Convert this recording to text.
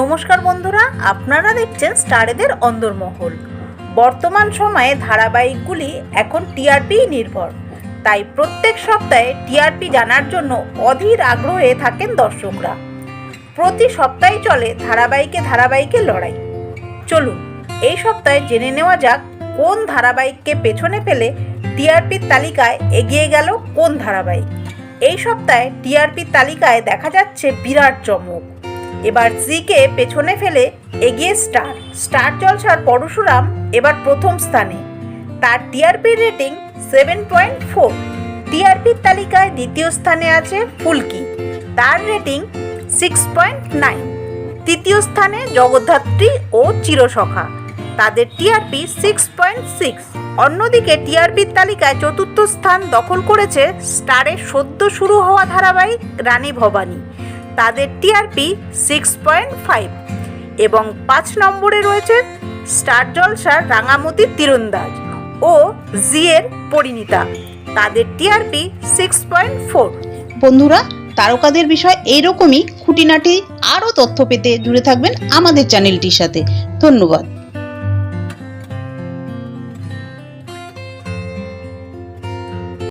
নমস্কার বন্ধুরা, আপনারা দেখছেন স্টারেদের অন্দরমহল। বর্তমান সময়ে ধারাবাহিকগুলি এখন টিআরপি নির্ভর। তাই প্রত্যেক সপ্তাহে টিআরপি জানার জন্য অধীর আগ্রহে থাকেন দর্শকরা। প্রতি সপ্তাহে চলে ধারাবাহিকে ধারাবাহিকে লড়াই। চলুন, এই সপ্তাহে জেনে নেওয়া যাক, কোন ধারাবাহিককে পেছনে ফেলে টিআরপির তালিকায় এগিয়ে গেল কোন ধারাবাহিক। এই সপ্তাহে টিআরপির তালিকায় দেখা যাচ্ছে বিরাট চমক। এবার জিকে পেছনে ফেলে এগিয়ে স্টার। স্টার জলসার পরশুরাম এবার প্রথম স্থানে। তার TRP rating seven point four টিআরপির তালিকায় দ্বিতীয় স্থানে আছে ফুলকি। তার রেটিং সিক্স পয়েন্ট নাইন তৃতীয় স্থানে জগদ্ধাত্রী ও চিরসখা। তাদের টিআরপি সিক্স পয়েন্ট সিক্স অন্যদিকে টিআরপির তালিকায় চতুর্থ স্থান দখল করেছে স্টারের সদ্য শুরু হওয়া ধারাবাহিক রানী ভবানী। তাদের টিআরপি সিক্স পয়েন্ট ফাইভ এবং পাঁচ নম্বরে রয়েছে স্টার জলসার রাঙামতি তীরন্দাজ ও জিয়ের পরিণীতা। তাদের টিআরপি সিক্স পয়েন্ট ফোর বন্ধুরা, তারকাদের বিষয় এইরকমই খুঁটিনাটি আরও তথ্য পেতে জুড়ে থাকবেন আমাদের চ্যানেলটির সাথে। ধন্যবাদ।